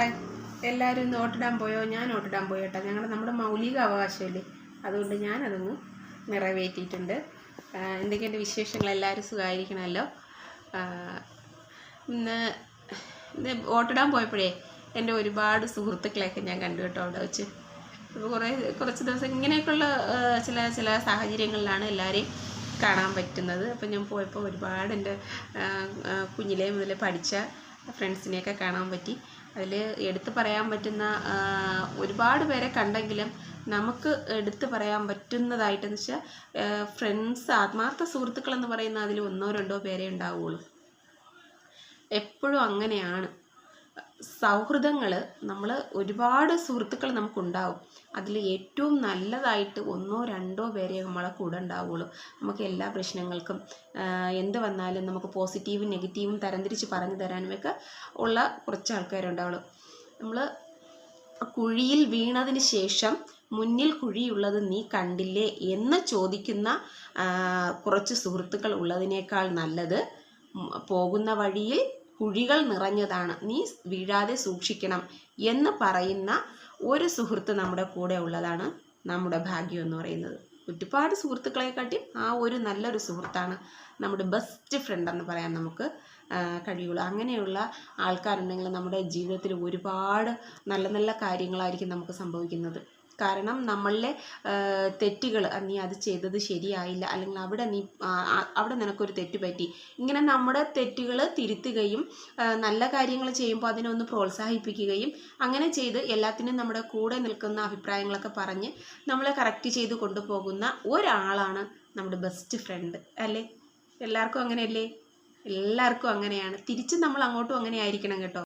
Hi എല്ലാവരും ഇന്ന് ഓട്ടിടാൻ പോയോ? ഞാൻ ഓട്ടിടാൻ പോയോ കേട്ടോ. ഞങ്ങളുടെ നമ്മുടെ മൗലിക അവകാശമല്ലേ? അതുകൊണ്ട് ഞാനതൊന്ന് നിറവേറ്റിയിട്ടുണ്ട്. എന്തൊക്കെയുണ്ട് വിശേഷങ്ങൾ? എല്ലാവരും സുഖമായിരിക്കണമല്ലോ? ഇന്ന് ഇന്ന് ഓട്ടിടാൻ പോയപ്പോഴേ എന്റെ ഒരുപാട് സുഹൃത്തുക്കളെയൊക്കെ ഞാൻ കണ്ടു കേട്ടോ അവിടെ വെച്ച്. അപ്പോൾ കുറേ കുറച്ച് ദിവസം ഇങ്ങനെയൊക്കെയുള്ള ചില ചില സാഹചര്യങ്ങളിലാണ് എല്ലാവരെയും കാണാൻ പറ്റുന്നത്. അപ്പം ഞാൻ പോയപ്പോൾ ഒരുപാട് എന്റെ കുഞ്ഞിലേ മുതൽ പഠിച്ച ഫ്രണ്ട്സിനെയൊക്കെ കാണാൻ പറ്റി. അതിൽ എടുത്തു പറയാൻ പറ്റുന്ന ഒരുപാട് പേരെ കണ്ടെങ്കിലും നമുക്ക് എടുത്തു പറയാൻ പറ്റുന്നതായിട്ടെന്ന് വെച്ചാൽ ഫ്രണ്ട്സ് ആത്മാർത്ഥ സുഹൃത്തുക്കൾ എന്ന് പറയുന്ന അതിൽ ഒന്നോ രണ്ടോ പേരെ ഉണ്ടാവുകയുള്ളൂ എപ്പോഴും അങ്ങനെയാണ്. സൗഹൃദങ്ങൾ നമ്മൾ ഒരുപാട് സുഹൃത്തുക്കൾ നമുക്കുണ്ടാവും. അതിൽ ഏറ്റവും നല്ലതായിട്ട് ഒന്നോ രണ്ടോ പേരെ നമ്മളെ കൂടെ ഉണ്ടാവുള്ളൂ. നമുക്ക് എല്ലാ പ്രശ്നങ്ങൾക്കും എന്ത് വന്നാലും നമുക്ക് പോസിറ്റീവും നെഗറ്റീവും തരംതിരിച്ച് പറഞ്ഞു തരാനും ഒക്കെ ഉള്ള കുറച്ച് ആൾക്കാരുണ്ടാവുള്ളൂ. നമ്മൾ കുഴിയിൽ വീണതിന് ശേഷം മുന്നിൽ കുഴിയുള്ളത് നീ കണ്ടില്ലേ എന്ന് ചോദിക്കുന്ന കുറച്ച് സുഹൃത്തുക്കൾ ഉള്ളതിനേക്കാൾ നല്ലത് പോകുന്ന വഴിയിൽ കുഴികൾ നിറഞ്ഞതാണ്. നീ വീഴാതെ സൂക്ഷിക്കണം എന്ന് പറയുന്ന ഒരു സുഹൃത്ത് നമ്മുടെ കൂടെ ഉള്ളതാണ് നമ്മുടെ ഭാഗ്യം എന്ന് പറയുന്നത്. ഒരുപാട് സുഹൃത്തുക്കളെക്കാട്ടി ആ ഒരു നല്ലൊരു സുഹൃത്താണ് നമ്മുടെ ബെസ്റ്റ് ഫ്രണ്ട് എന്ന് പറയാൻ നമുക്ക് കഴിയുള്ളൂ. അങ്ങനെയുള്ള ആൾക്കാരുണ്ടെങ്കിൽ നമ്മുടെ ജീവിതത്തിൽ ഒരുപാട് നല്ല നല്ല കാര്യങ്ങളായിരിക്കും നമുക്ക് സംഭവിക്കുന്നത്. കാരണം നമ്മളിലെ തെറ്റുകൾ നീ അത് ചെയ്തത് ശരിയായില്ല അല്ലെങ്കിൽ അവിടെ നീ അവിടെ നിനക്കൊരു തെറ്റ് പറ്റി. ഇങ്ങനെ നമ്മുടെ തെറ്റുകൾ തിരുത്തുകയും നല്ല കാര്യങ്ങൾ ചെയ്യുമ്പോൾ അതിനെ ഒന്ന് പ്രോത്സാഹിപ്പിക്കുകയും അങ്ങനെ ചെയ്ത് എല്ലാത്തിനും നമ്മുടെ കൂടെ നിൽക്കുന്ന അഭിപ്രായങ്ങളൊക്കെ പറഞ്ഞ് നമ്മളെ കറക്റ്റ് ചെയ്ത് കൊണ്ടുപോകുന്ന ഒരാളാണ് നമ്മുടെ ബെസ്റ്റ് ഫ്രണ്ട് അല്ലേ? എല്ലാവർക്കും അങ്ങനെയല്ലേ? എല്ലാവർക്കും അങ്ങനെയാണ്. തിരിച്ച് നമ്മൾ അങ്ങോട്ടും അങ്ങനെ ആയിരിക്കണം കേട്ടോ.